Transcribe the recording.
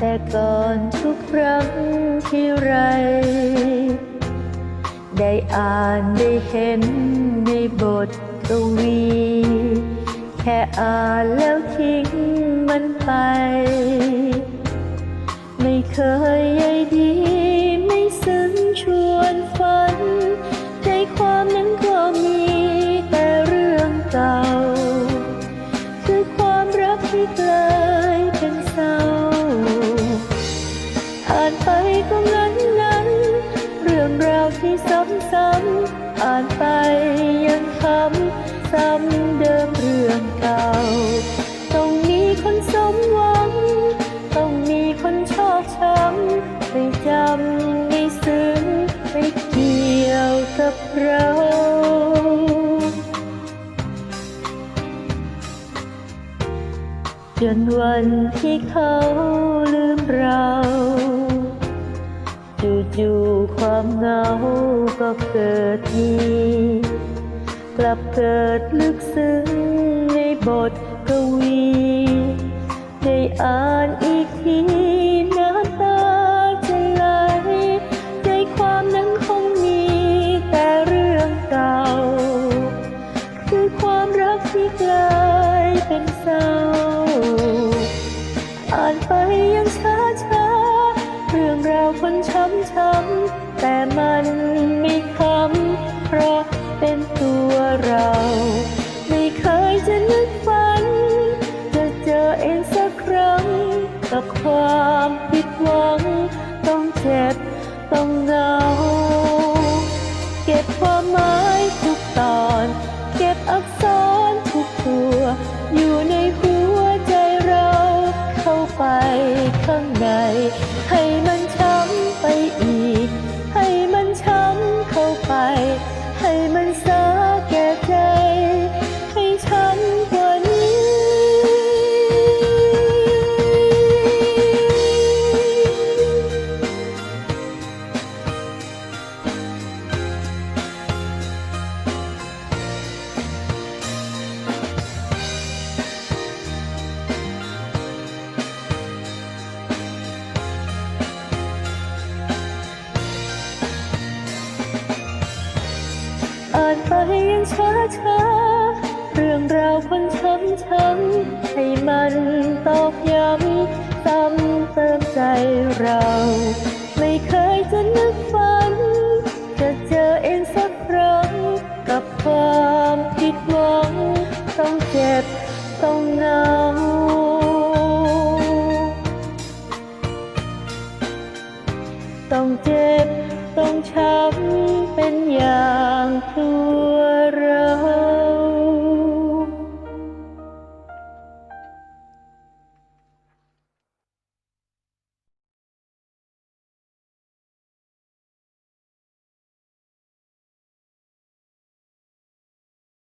แต่ก่อนทุกครั้งที่ไร ได้อ่านได้เห็นในบทกวี แค่อ่านแล้วทิ้งมันไป ไม่เคยานไปยังคำซ้ำเดิมเรื่องเก่า ต้องมีคนสมหวัง ต้องมีคนชอกช้ำไม่จำไม่ซึ้งไม่เกี่ยวกับเราจนวันที่เขาลืมเรา จู่ๆความเหงาก็เกิดมีกลับเกิดลึกซึ้งในบทกวีในอาำแต่มันไม่คำเพราะเป็นตัวเรา ไม่เคยจะนึกฝัน จะเจอเองสักครั้ง กับความผิดหวัง ต้องเจ็บต้องเหงาเก็บความหมายทุกตอน เก็บอักษรทุกตัว อยู่ในหัวใจเรา เข้าไปข้างในให้มัน ไปยังช้าช้าเรื่องราวคนช้ำช้ำให้มันตอกย้ำซ้ำเติมใจเรา ไม่เคยจะนึกฝัน จะเจอเองสักครั้ง กับความผิดหวัง ต้องเจ็บต้องเหงาต้องเจ็บ ต้องช้ำเป็นอย่างตัว